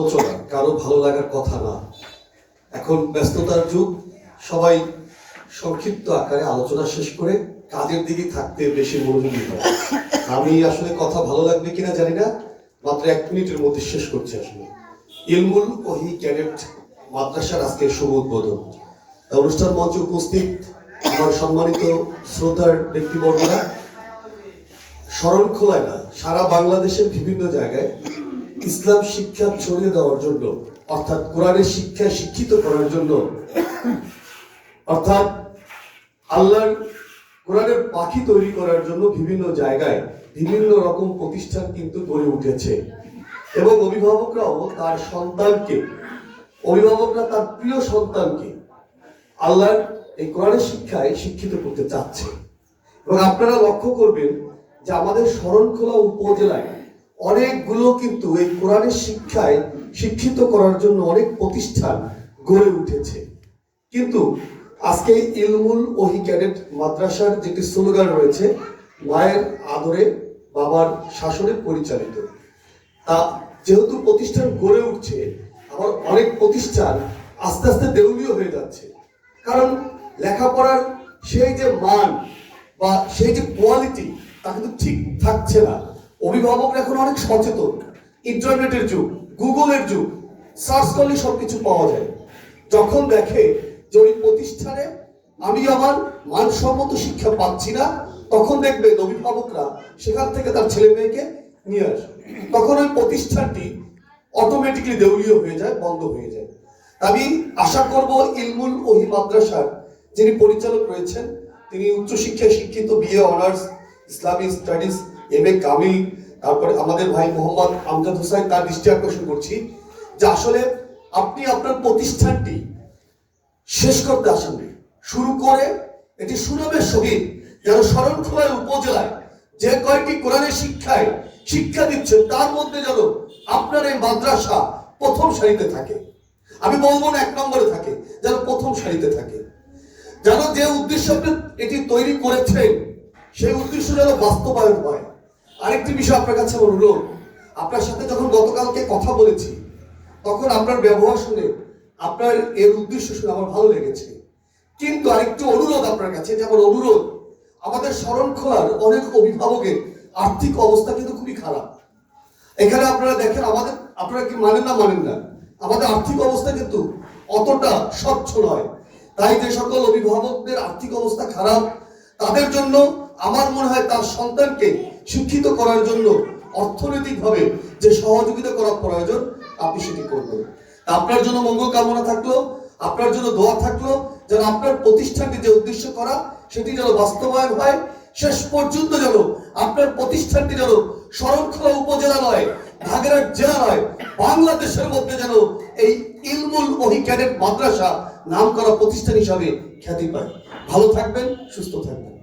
আলোচনা কারও ভালো লাগার কথা না। এখন ব্যস্ততার যুগ, সবাই সংক্ষিপ্ত আকারে আলোচনা শেষ করে কাজের দিকে থাকতে বেশি মনোযোগী হয়। আমি আসলে কথা ভালো লাগবে কিনা জানি না, মাত্র এক মিনিটের মধ্যে শেষ করছি আসলে। ইলমুল ওহি ক্যাডেট মাদ্রাসার আজকে শুভ উদ্বোধন। অনুষ্ঠান মঞ্চে উপস্থিত আমার সম্মানিত শ্রোতার ব্যক্তিবর্গরা। স্মরণ খোলায় না, সারা বাংলাদেশের বিভিন্ন জায়গায় ইসলাম শিক্ষা ছড়িয়ে দেওয়ার জন্য, অর্থাৎ কোরআনের শিক্ষা শিক্ষিত করার জন্য, অর্থাৎ আল্লাহর কোরআনের পাখি তৈরি করার জন্য বিভিন্ন জায়গায় বিভিন্ন রকম প্রতিষ্ঠান কিন্তু গড়ে উঠেছে। এবং অভিভাবকরাও তার সন্তানকে, অভিভাবকরা তার প্রিয় সন্তানকে আল্লাহর এই কোরআনের শিক্ষায় শিক্ষিত করতে চাচ্ছে। এবং আপনারা লক্ষ্য করবেন যে আমাদের শরণখোলা উপজেলায় অনেকগুলো কিন্তু এই কোরআনের শিক্ষায় শিক্ষিত করার জন্য অনেক প্রতিষ্ঠান গড়ে উঠেছে। কিন্তু আজকে ইলমুল ওহি ক্যাডেট মাদ্রাসার যেটি স্লোগান রয়েছে, মায়ের আদরে বাবার শাসনে পরিচালিত। তা যেহেতু প্রতিষ্ঠান গড়ে উঠছে, আবার অনেক প্রতিষ্ঠান আস্তে আস্তে দেউলীয় হয়ে যাচ্ছে। কারণ লেখাপড়ার সেই যে মান বা সেই যে কোয়ালিটি তা কিন্তু ঠিক থাকছে না। অভিভাবকরা এখন অনেক সচেতন। ইন্টারনেটের যুগ, গুগলের যুগ, সার্চ করলে সবকিছু পাওয়া যায়। যখন দেখে যে ওই প্রতিষ্ঠানে আমি আমার মানসম্মত শিক্ষা পাচ্ছি না, তখন দেখবেন অভিভাবকরা সেখান থেকে তার ছেলে মেয়েকে নিয়ে আসে। তখন ওই প্রতিষ্ঠানটি অটোমেটিকলি দেউলীয় হয়ে যায়, বন্ধ হয়ে যায়। আমি আশা করব ইলমুল ওহি মাদ্রাসার যিনি পরিচালক রয়েছেন, তিনি উচ্চশিক্ষায় শিক্ষিত BA honours Islamic studies M A Kamil, তারপরে আমাদের ভাই মোহাম্মদ আমজাদ হোসেন, তার দৃষ্টি আকর্ষণ করছি যে আসলে আপনি আপনার প্রতিষ্ঠানটি শেষ করতে আসেননি। শুরু করে এটি সুনামের সহিত যেন শরণখোলার উপজেলায় যে কয়েকটি কোরআনের শিক্ষায় শিক্ষা দিচ্ছে তার মধ্যে যেন আপনার এই মাদ্রাসা প্রথম সারিতে থাকে। আমি বলব না এক নম্বরে থাকে, যেন প্রথম সারিতে থাকে। যেন যে উদ্দেশ্য এটি তৈরি করেছেন, সেই উদ্দেশ্য যেন বাস্তবায়ন হয়। আরেকটি বিষয় আপনার কাছে অনুরোধ। আপনার সাথে যখন গতকালকে কথা বলেছি, তখন আপনার ব্যবহার শুনে আপনার এর উদ্দেশ্য শুনে আমার ভালো লেগেছে। কিন্তু আরেকটি অনুরোধ আপনার কাছে যে আমার অনুরোধ, আমাদের স্মরণ শরণখোলার অনেক অভিভাবকের আর্থিক অবস্থা কিন্তু খুবই খারাপ। এখানে আপনারা দেখেন, আমাদের, আপনারা কি মানেন না মানেন না, আমাদের আর্থিক অবস্থা কিন্তু অতটা স্বচ্ছ নয়। তাই যে সকল অভিভাবকদের আর্থিক অবস্থা খারাপ, তাদের জন্য তার সন্তানকে শিক্ষিত করার জন্য অর্থনৈতিকভাবে যে সহযোগিতা করা প্রয়োজন, আপনি সেটি করবেন। আপনার জন্য মঙ্গল কামনা থাকল, আপনার জন্য দোয়া থাকল, যেন আপনার প্রতিষ্ঠানটি যে উদ্দেশ্য করা, সেটি যেন বাস্তবায়ন হয়। শেষ পর্যন্ত যেন আপনার প্রতিষ্ঠানটি যেন শরণখোলা উপজেলা নয় ভাগেরহাট জেলা নয়, বাংলাদেশের মধ্যে যেন এই ইলমুল ওহি মাদ্রাসা নাম করা প্রতিষ্ঠান হিসাবে খ্যাতি পায়। ভালো থাকবেন, সুস্থ থাকবেন।